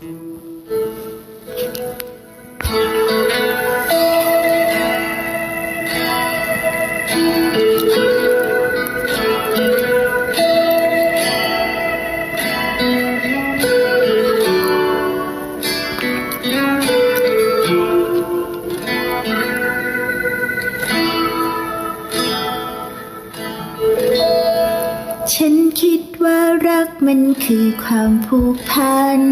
Thank you. ฉันคิดว่ารักมันคือความผูกพัน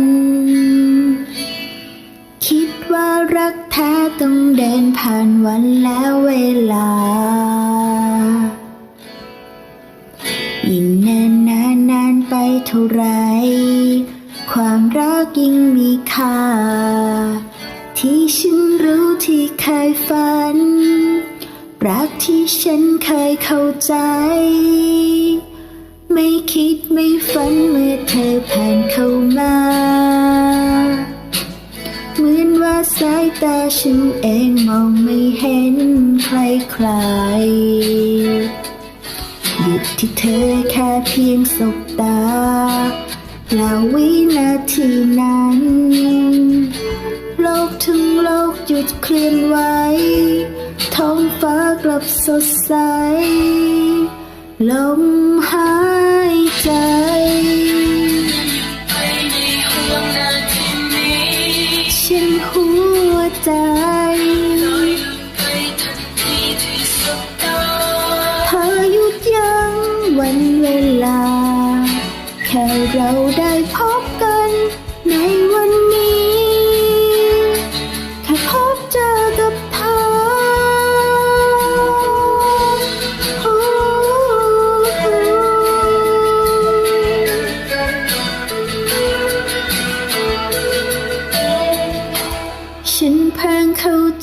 คิดว่ารักแท้ต้องเดินผ่านวันและเวลา ยิ่งนินนานนานไปเท่าไร ความรักยิ่งมีค่า ที่ฉันรู้ที่เคยฝัน รักที่ฉันเคยเข้าใจ ไม่คิดไม่ฝันเมื่อเธอผ่านเข้ามา เหมือนว่าสายตาฉันเองมองไม่เห็นใครใครหยุดที่เธอแค่เพียงสบตา แล้ววินาทีนั้น โลกทั้งโลกหยุดเคลื่อนไหวท้องฟ้ากลับสดใสลมหาย ใ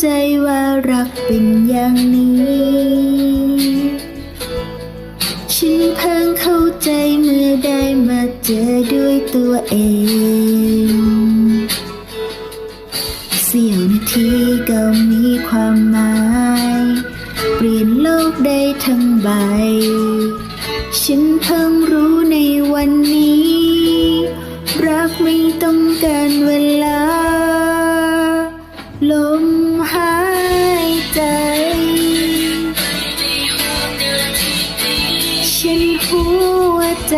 ใจว่ารักเป็นอย่างนี้ ฉันเพิ่งเข้าใจเมื่อได้มาเจอด้วยตัวเอง เสี้ยวนาทีก็มีความหมาย เปลี่ยนโลกได้ทั้งใบ ฉันเพิ่งรู้ในวันนี้ รักไม่ต้องการเวลา ลม ใจ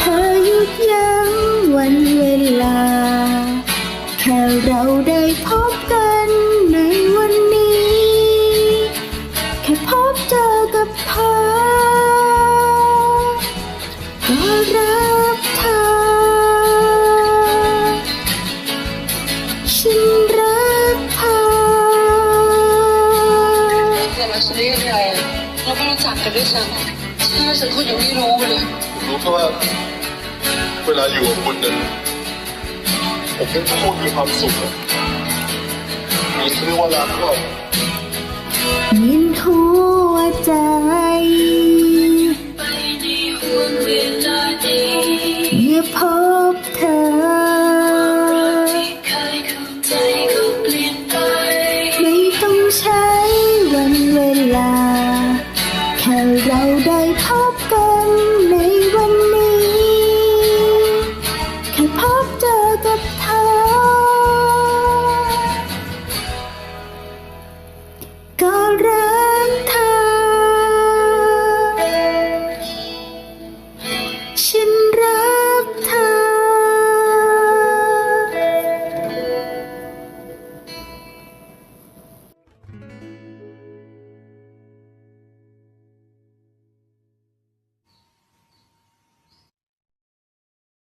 เธอหยุดยั้งวันเวลา แค่เรา กกันด้วยซ้ำใช่ฉันก็ยังไม่รู้เลยรู้แค่ว่า เวลาอยู่กับคุณเนี่ยผมเป็นโคตรมีความสุขอะมีชื่อว่ารักก็มินหัวใจเมื่อพบเธอ